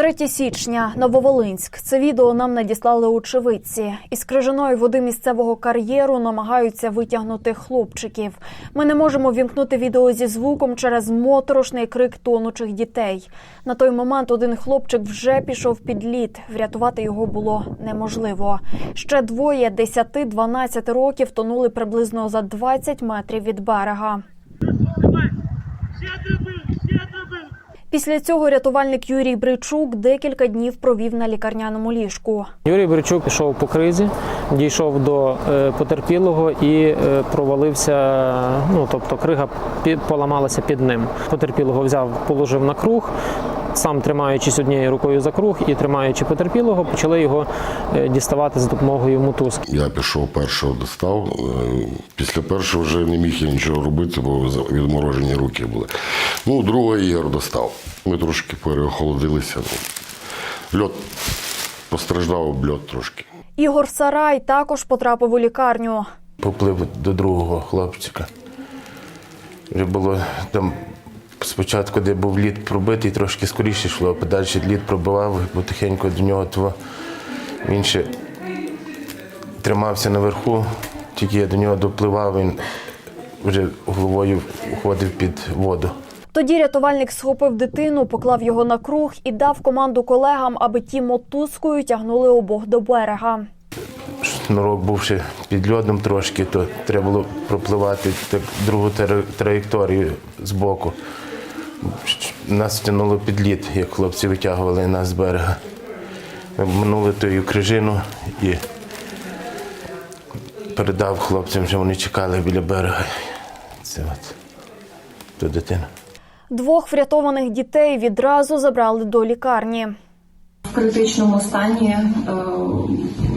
3 січня, Нововолинськ. Це відео нам надіслали очевидці. Із крижаної води місцевого кар'єру намагаються витягнути хлопчиків. Ми не можемо вімкнути відео зі звуком через моторошний крик тонучих дітей. На той момент один хлопчик вже пішов під лід. Врятувати його було неможливо. Ще двоє 10-12 років тонули приблизно за 20 метрів від берега. Ще. Після цього рятувальник Юрій Бричук декілька днів провів на лікарняному ліжку. Юрій Бричук пішов по кризі, дійшов до е, потерпілого і е, провалився. Ну тобто, крига поламалася під ним. Потерпілого взяв, положив на круг. Сам тримаючись однією рукою за круг і тримаючи потерпілого, почали його е, діставати за допомогою мотузки. Я пішов першого достав. Е, Після першого вже не міг я нічого робити, бо відморожені руки були. Ну, другого Ігор достав. Ми трошки переохолодилися. Ну, Льот постраждав об льот трошки. Ігор Сарай також потрапив у лікарню. поплив до другого хлопчика. Вже було там спочатку, де був лід пробитий, трошки скоріше йшло, а подальше лід пробивав, потихеньку до нього того. Він ще тримався наверху, тільки я до нього допливав, він вже головою входив під воду. Тоді рятувальник схопив дитину, поклав його на круг і дав команду колегам, аби ті мотузкою тягнули обох до берега. Шнурок був ще під льодом трошки, то треба було пропливати так другу траєкторію з боку. Нас тягнуло під лід, як хлопці витягували нас з берега. Ми Минули тою крижину і передав хлопцям, що вони чекали біля берега. Це от ту дитину. Двох врятованих дітей відразу забрали до лікарні. в критичному стані е,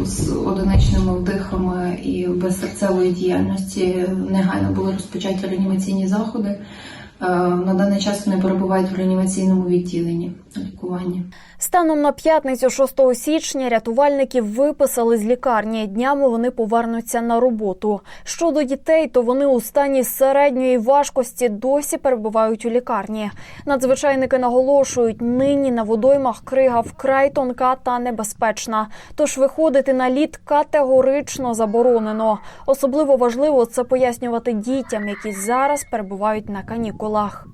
з одиничними вдихами і без серцевої діяльності негайно були розпочаті реанімаційні заходи. Е, На даний час вони перебувають в реанімаційному відділенні лікування. Станом на п'ятницю, 6 січня, рятувальників виписали з лікарні. Днями вони повернуться на роботу. Щодо дітей, то вони у стані середньої важкості досі перебувають у лікарні. Надзвичайники наголошують, нині на водоймах крига вкрай тонка та небезпечна. Тож виходити на лід категорично заборонено. Особливо важливо це пояснювати дітям, які зараз перебувають на канікулах столах.